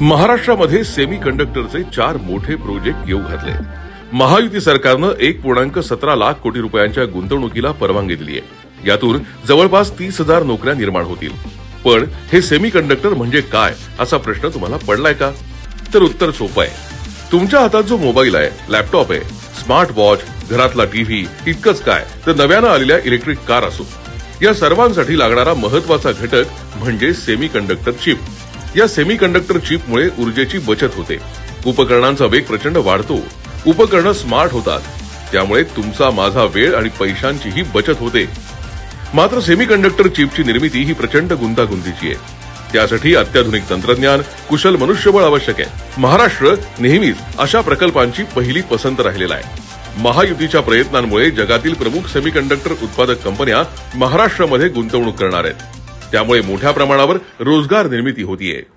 महाराष्ट्रामध्ये सेमी कंडक्टरचे चार मोठे प्रोजेक्ट येऊ घातले. महायुती सरकारनं एक पूर्णांक सतरा लाख कोटी रुपयांच्या गुंतवणुकीला परवानगी दिली आहे. यातून जवळपास तीस हजार नोकऱ्या निर्माण होतील. पण हे सेमी कंडक्टर म्हणजे काय असा प्रश्न तुम्हाला पडलाय का? तर उत्तर सोपं आहे. तुमच्या हातात जो मोबाईल आहे लॅपटॉप आहे स्मार्ट वॉच घरातला टीव्ही इतकंच काय? तर नव्यानं आलेल्या इलेक्ट्रिक कार असो या सर्वांसाठी लागणारा महत्त्वाचा घटक म्हणजे सेमी कंडक्टर चिप या सेमी कंडक्टर चिपमुळे ऊर्जेची बचत होते. उपकरणांचा वेग प्रचंड वाढतो. उपकरणं स्मार्ट होतात. त्यामुळे तुमचा माझा वेळ आणि पैशांचीही बचत होते. मात्र सेमी कंडक्टर चिपची निर्मिती ही प्रचंड गुंतागुंतीची आहे. त्यासाठी अत्याधुनिक तंत्रज्ञान कुशल मनुष्यबळ आवश्यक आहे. महाराष्ट्र नेहमीच अशा प्रकल्पांची पहिली पसंत राहिलेला आहे. महायुतीच्या प्रयत्नांमुळे जगातील प्रमुख सेमीकंडक्टर उत्पादक कंपन्या महाराष्ट्रामध्ये गुंतवणूक करणार आहेत. त्यामुळे मोठ्या प्रमाणावर रोजगार निर्मिती होतीये.